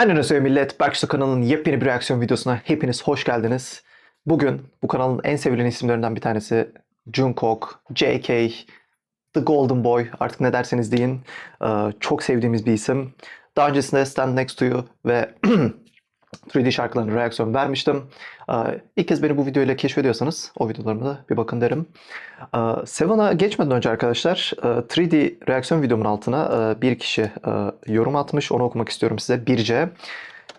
Aynen öyle millet. Berksu kanalının yepyeni bir reaksiyon videosuna hepiniz hoş geldiniz. Bugün bu kanalın en sevilen isimlerinden bir tanesi Jungkook, JK, The Golden Boy artık ne derseniz deyin. Ee, Çok sevdiğimiz bir isim. Daha öncesinde Stand Next to You ve 3D şarkılarına reaksiyon vermiştim. İlk kez beni bu videoyla keşfediyorsanız o videolarıma da bir bakın derim. Seven'a geçmeden önce arkadaşlar e, 3D reaksiyon videomun altına bir kişi yorum atmış. Onu okumak istiyorum size. Birce.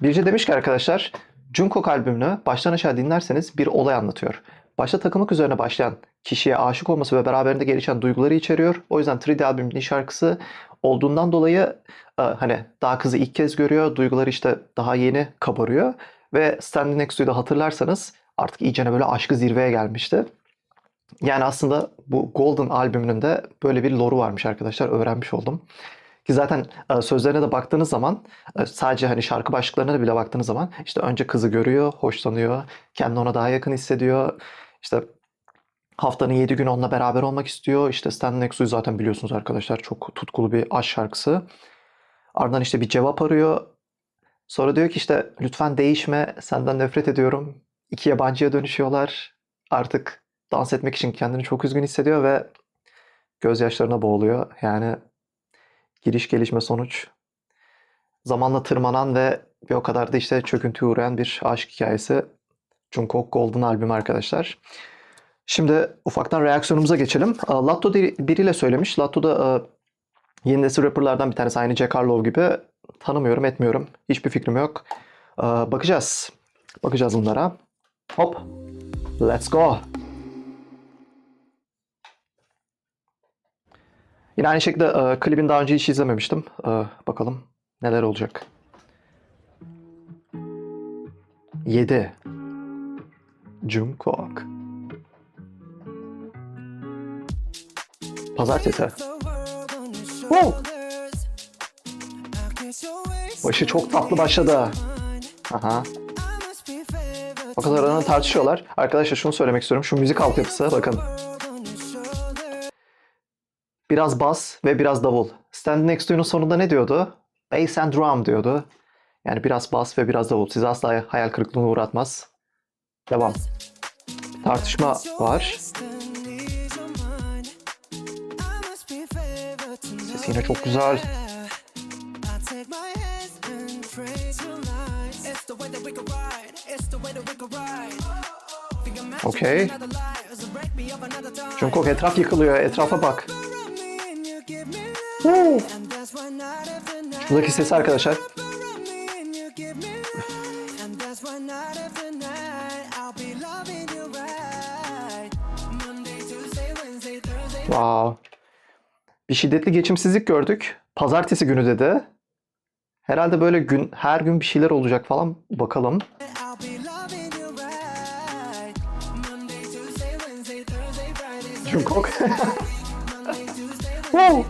Birce demiş ki arkadaşlar Jungkook albümünü baştan aşağı dinlerseniz bir olay anlatıyor. Başta takılmak üzerine başlayan kişiye aşık olması ve beraberinde gelişen duyguları içeriyor. O yüzden 3D albümünün şarkısı olduğundan dolayı e, hani daha kızı ilk kez görüyor. Duyguları işte daha yeni kabarıyor. Ve Standing Next To'yu da hatırlarsanız artık iyicene böyle aşkı zirveye gelmişti. Yani aslında bu Golden albümünün de böyle bir lore'u varmış arkadaşlar. Öğrenmiş oldum. Ki zaten e, sözlerine de baktığınız zaman e, sadece hani şarkı başlıklarına da bile baktığınız zaman işte önce kızı görüyor, hoşlanıyor, kendini ona daha yakın hissediyor. İşte haftanın 7 günü onunla beraber olmak istiyor. İşte Stand Next To'yu zaten biliyorsunuz arkadaşlar çok tutkulu bir aşk şarkısı. Ardından işte bir cevap arıyor. Sonra diyor ki işte lütfen değişme, senden nefret ediyorum. İki yabancıya dönüşüyorlar. Artık dans etmek için kendini çok üzgün hissediyor ve gözyaşlarına boğuluyor. Yani giriş gelişme sonuç. Zamanla tırmanan ve bir o kadar da işte çöküntüye uğrayan bir aşk hikayesi. Jungkook Golden albüm arkadaşlar. Şimdi ufaktan reaksiyonumuza geçelim. Latto biriyle söylemiş. Latto da yeni nesil rapperlardan bir tanesi. Aynı Jack Harlow gibi. Tanımıyorum, etmiyorum. Hiçbir fikrim yok. Bakacağız. Bakacağız bunlara. Hop. Let's go. Yine aynı şekilde e, klibin daha önce hiç izlememiştim. Bakalım neler olacak. 7 Jungkook Pazartesi. Wow. Başı çok tatlı başladı. Aha. O kadar aralarında tartışıyorlar. Arkadaşlar şunu söylemek istiyorum. Şu müzik altyapısı bakın. Biraz bas ve biraz davul. Stand Next To'nun sonunda ne diyordu? Bass and drum diyordu. Yani biraz bas ve biraz davul. Sizi asla hayal kırıklığına uğratmaz. Devam. Tartışma var. Ses yine çok güzel. Okey. Jungkook etraf yıkılıyor. Etrafa bak. Şuradaki ses arkadaşlar. Wow. Bir şiddetli geçimsizlik gördük. Pazartesi günü dedi. Herhalde böyle gün her gün bir şeyler olacak falan. Bakalım. Jungkook. Wow.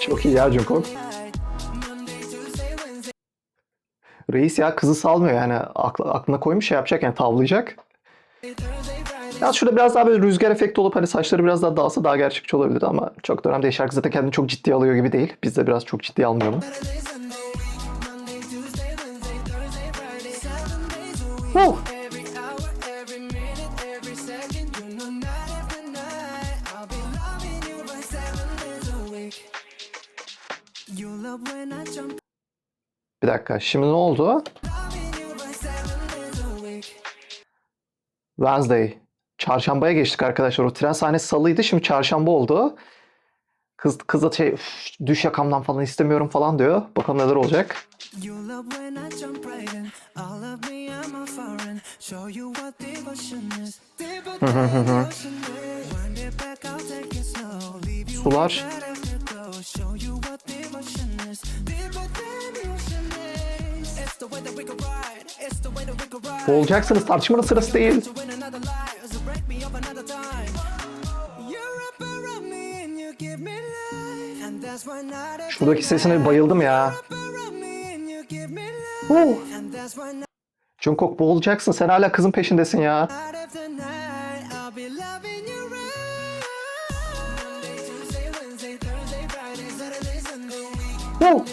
Çok iyi ya Jungkook. Reis ya kızı salmıyor yani aklı, aklına koymuş şey yapacak yani tavlayacak. Ya şurada biraz daha böyle rüzgar efekti olup hani saçları biraz daha dağılsa daha gerçekçi olabilir ama çok da önemli değil. Şarkı zaten kendini çok ciddiye alıyor gibi değil. Biz de biraz çok ciddiye almayalım. Woo. Bir dakika şimdi ne oldu? Wednesday. Çarşambaya geçtik arkadaşlar. O tren sahnesi salıydı. Şimdi çarşamba oldu. Kız, kız da şey "Üf, düş yakamdan falan istemiyorum falan diyor. Bakalım neler olacak. Sular. with that afterglow. Show Şuradaki sesine bayıldım ya. night Jungkook boğulacaksın. Sen hala kızın peşindesin ya. Tuesday,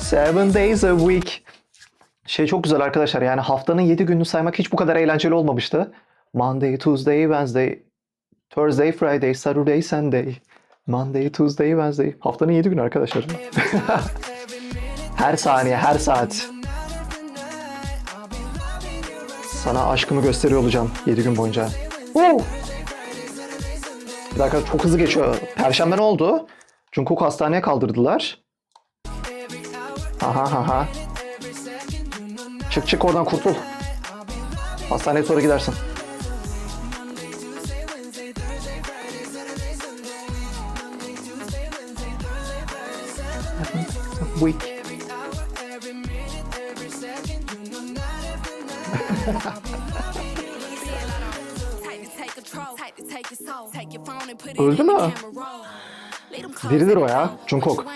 Seven days a week. Şey çok güzel arkadaşlar yani haftanın 7 gününü saymak hiç bu kadar eğlenceli olmamıştı. Monday, Tuesday, Wednesday, Thursday, Friday, Saturday, Sunday. Monday, Tuesday, Wednesday. Haftanın 7 günü arkadaşlar. her saniye, her saat. Sana aşkımı gösteriyor olacağım 7 gün boyunca. Woo! Bir dakika çok hızlı geçiyor. Perşembe ne oldu? Jungkook hastaneye kaldırdılar. Aha aha. Çık çık oradan kurtul. Hastaneye sonra gidersin. Week. Öldü mü? Biridir o ya, Jungkook.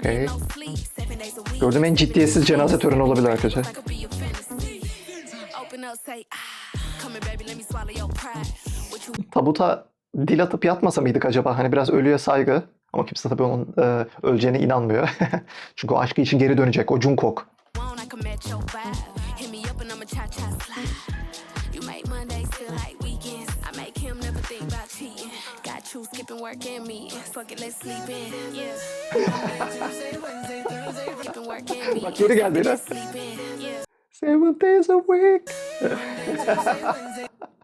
Okay. Gördüğüm en ciddiyetsiz cenaze töreni olabilir arkadaşlar. Tabuta dil atıp yatmasa mıydık acaba? Hani biraz ölüye saygı. Ama kimse tabii onun e, öleceğine inanmıyor. Çünkü o aşkı için geri dönecek. O Jungkook. Bak geri geldi yine. Sleep in. Yeah. Seven days a week.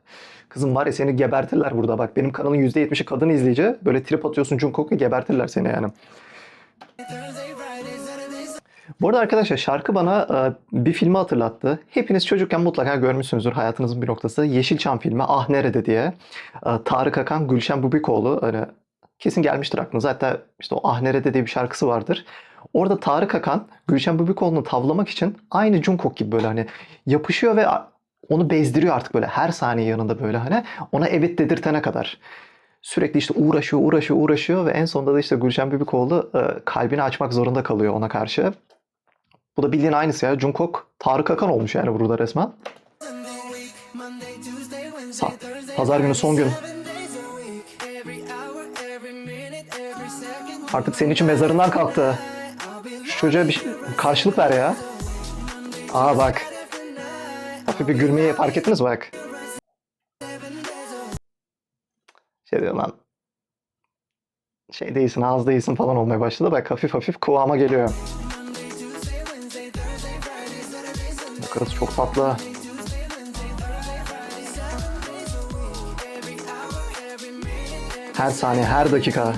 Kızım var ya seni gebertirler burada bak. Benim kanalın %70'i kadın izleyici. Böyle trip atıyorsun Jungkook'u gebertirler seni yani. Bu arada arkadaşlar şarkı bana e, bir filmi hatırlattı. Hepiniz çocukken mutlaka görmüşsünüzdür hayatınızın bir noktası. Yeşilçam filmi Ah Nerede diye. E, Tarık Akan, Gülşen Bubikoğlu. Hani kesin gelmiştir aklınıza. Hatta işte o Ah Nerede diye bir şarkısı vardır. Orada Tarık Akan, Gülşen Bubikoğlu'nu tavlamak için aynı Jungkook gibi böyle hani yapışıyor ve onu bezdiriyor artık böyle her saniye yanında böyle hani ona evet dedirtene kadar. Sürekli işte uğraşıyor, uğraşıyor, uğraşıyor ve en sonunda da işte Gülşen Bubikoğlu e, kalbini açmak zorunda kalıyor ona karşı. Bu da bildiğin aynısı ya. Jungkook Tarık Akan olmuş yani burada resmen. Pa- Pazar günü son gün. Artık senin için mezarından kalktı. Şu çocuğa bir şey- karşılık ver ya. Aa bak. Hafif bir gülmeyi fark ettiniz mi bak. Şey diyor lan. Şey değilsin, ağız değilsin falan olmaya başladı. Bak hafif hafif kıvama geliyor. Bu kız çok tatlı. Her saniye, her dakika.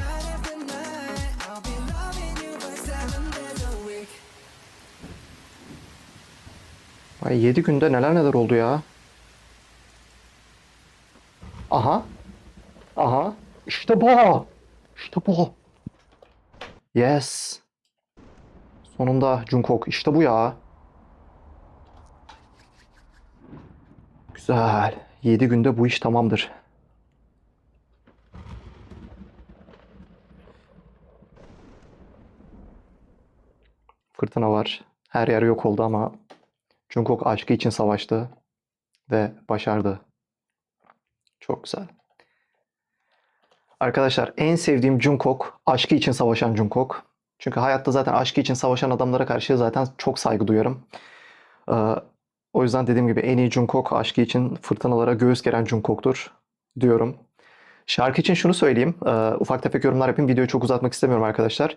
Vay 7 günde neler neler oldu ya. Aha. Aha. İşte bu. İşte bu. Yes. Sonunda Jungkook. İşte bu ya. Güzel. 7 günde bu iş tamamdır. Fırtına var. Her yer yok oldu ama Jungkook aşkı için savaştı ve başardı. Çok güzel. Arkadaşlar en sevdiğim Jungkook aşkı için savaşan Jungkook. Çünkü hayatta zaten aşkı için savaşan adamlara karşı zaten çok saygı duyarım. Ee, o yüzden dediğim gibi en iyi Jungkook aşkı için fırtınalara göğüs geren Jungkook'tur diyorum. Şarkı için şunu söyleyeyim. Ee, ufak tefek yorumlar yapayım. Videoyu çok uzatmak istemiyorum arkadaşlar.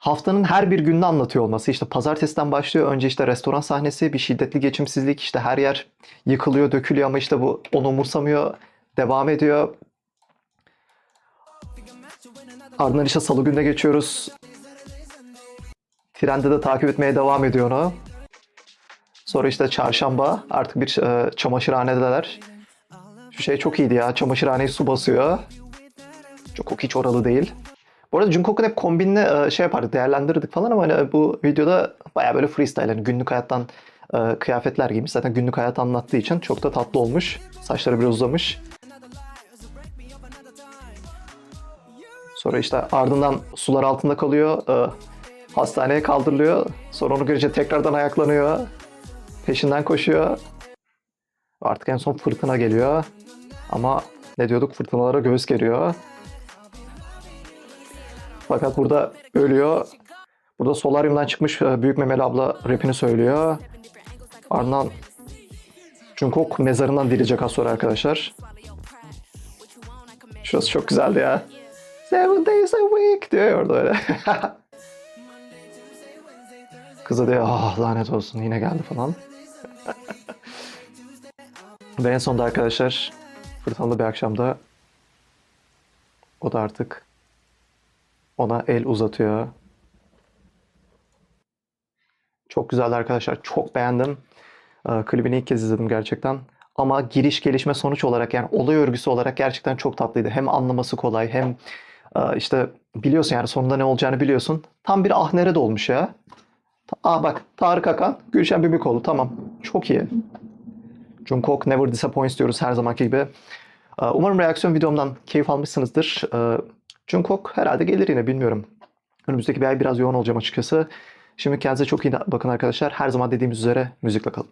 Haftanın her bir gününü anlatıyor olması. İşte pazartesiden başlıyor. Önce işte restoran sahnesi, bir şiddetli geçimsizlik. işte her yer yıkılıyor, dökülüyor ama işte bu onu umursamıyor. Devam ediyor. Ardından işte salı gününe geçiyoruz. Trende de takip etmeye devam ediyor onu. Sonra işte çarşamba artık bir e, çamaşırhanedeler. Şu şey çok iyiydi ya. Çamaşırhaneyi su basıyor. Jungkook hiç oralı değil. Bu arada Jungkook'un hep kombinle e, şey yapardık, değerlendirirdik falan ama hani bu videoda baya böyle freestyle, hani günlük hayattan e, kıyafetler giymiş. Zaten günlük hayat anlattığı için çok da tatlı olmuş. Saçları biraz uzamış. Sonra işte ardından sular altında kalıyor. e, hastaneye kaldırılıyor. Sonra onu görünce tekrardan ayaklanıyor. Peşinden koşuyor. Artık en son fırtına geliyor. Ama ne diyorduk? Fırtınalara göğüs geriyor. Fakat burada ölüyor. Burada solaryumdan çıkmış e, büyük memeli abla rapini söylüyor. Ardından Jungkook mezarından direcek az sonra arkadaşlar. Şurası çok güzeldi ya. Seven days a week diyor orada öyle. Kıza diyor ah lanet olsun yine geldi falan. Ve en sonunda arkadaşlar fırtınalı bir akşamda o da artık ona el uzatıyor. Çok güzeldi arkadaşlar. Çok beğendim. Ee, klibini ilk kez izledim gerçekten. Ama giriş gelişme sonuç olarak yani olay örgüsü olarak gerçekten çok tatlıydı. Hem anlaması kolay hem e, işte biliyorsun yani sonunda ne olacağını biliyorsun. Tam bir ahnere dolmuş ya. Aa bak Tarık Akan, Gülşen Bibikoğlu tamam. Çok iyi. Jungkook Never Disappoints diyoruz her zamanki gibi. Ee, Umarım reaksiyon videomdan keyif almışsınızdır. Jungkook herhalde gelir yine bilmiyorum. Önümüzdeki bir ay biraz yoğun olacağım açıkçası. Şimdi kendinize çok iyi bakın arkadaşlar. Her zaman dediğimiz üzere müzikle kalın.